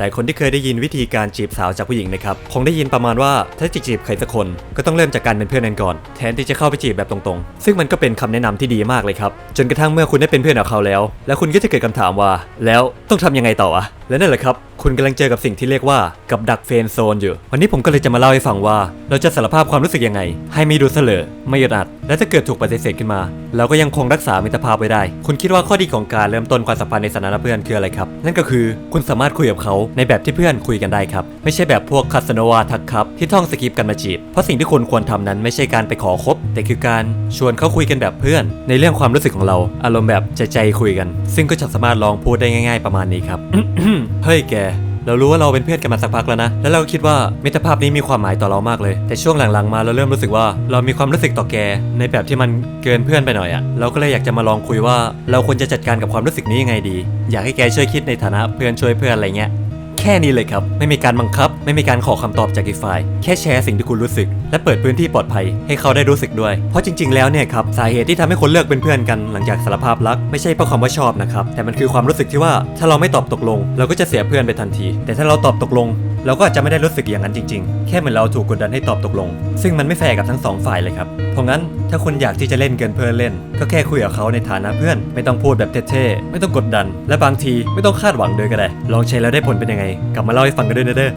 หลายคนที่เคยได้ยินวิธีการจีบสาวจากผู้หญิงนะครับ คงได้ยินประมาณว่าถ้าจะจีบใครสักคน ก็ต้องเริ่มจากการเป็นเพื่อนกันก่อน แทนที่จะเข้าไปจีบแบบตรงๆ ซึ่งมันก็เป็นคำแนะนำที่ดีมากเลยครับ จนกระทั่งเมื่อคุณได้เป็นเพื่อนกับเขาแล้ว แล้วคุณก็จะเกิดคำถามว่า แล้วต้องทำยังไงต่อวะและนั่นแหละครับ คุณกำลังเจอกับสิ่งที่เรียกว่ากับดักเฟนโซนอยู่ วันนี้ผมก็เลยจะมาเล่าให้ฟังว่า เราจะสารภาพความรู้สึกยังไง ให้ไม่ดูเสลอไม่อึดอัด และถ้าเกิดถูกปฏิเสธขึ้นมา เราก็ยังคงรักษามิตรภาพไว้ได้ คุณคิดว่าข้อดีของการเริ่มต้นความสัมพันธ์ในฐานะเพื่อนคืออะไรครับ นั่นก็คือคุณสามารถคุยกับเขาในแบบที่เพื่อนคุยกันได้ครับ ไม่ใช่แบบพวกคาสโนวาทักครับที่ท่องสคริปต์กันมาจีบ เพราะสิ่งที่คุณควรทำนั้นไม่ใช่การไปขอคบ แต่คือการชวนเขาคุยกันแบบเพื่อน ในเรื่องความรู้สึกของเรา อารมณ์แบบใจใจคุยกัน ซึ่งก็จะสามารถลองพูดได้ง่าย ๆประมาณนี้ครับเฮ้ยแก เรารู้ว่าเราเป็นเพื่อนกันมาสักพักแล้วนะ แล้วเราก็คิดว่ามิตรภาพนี้มีความหมายต่อเรามากเลย แต่ช่วงหลังๆมาเราเริ่มรู้สึกว่าเรามีความรู้สึกต่อแก ในแบบที่มันเกินเพื่อนไปหน่อยอะเราก็เลยอยากจะมาลองคุยว่า เราควรจะจัดการกับความรู้สึกนี้ยังไงดี อยากให้แกช่วยคิดในฐานะเพื่อนช่วยเพื่อนอะไรเงี้ย แค่นี้เลยครับ ไม่มีการบังคับไม่มีการขอคำตอบจากอีกฝ่าย แค่แชร์สิ่งที่คุณรู้สึก และเปิดพื้นที่ปลอดภัยให้เขาได้รู้สึกด้วย เพราะจริง ๆ แล้วเนี่ยครับสาเหตุที่ทำให้คนเลิกเป็นเพื่อนกันหลังจากสารภาพรักไม่ใช่เพราะความว่าชอบนะครับ แต่มันคือความรู้สึกที่ว่าถ้าเราไม่ตอบตกลง เราก็จะเสียเพื่อนไปทันที แต่ถ้าเราตอบตกลง เราก็อาจจะไม่ได้รู้สึกอย่างนั้นจริง ๆ แค่เหมือนเราถูกกดดันให้ตอบตกลง ซึ่งมันไม่แฟร์กับทั้งสองฝ่ายเลยครับ เพราะงั้นถ้าคุณอยากที่จะเล่นเกินเพื่อนเล่น ก็แค่คุยกับเขาในฐานะเพื่อน ไม่ต้องพูดแบบเท่ๆ ไม่ต้องกดดัน และบางทีไม่ต้องคาดหวังด้วยก็ได้ ลองใช้แล้วได้ผลเป็นยังไง กลับมาเล่าให้ฟังกันด้วยนะเด้อ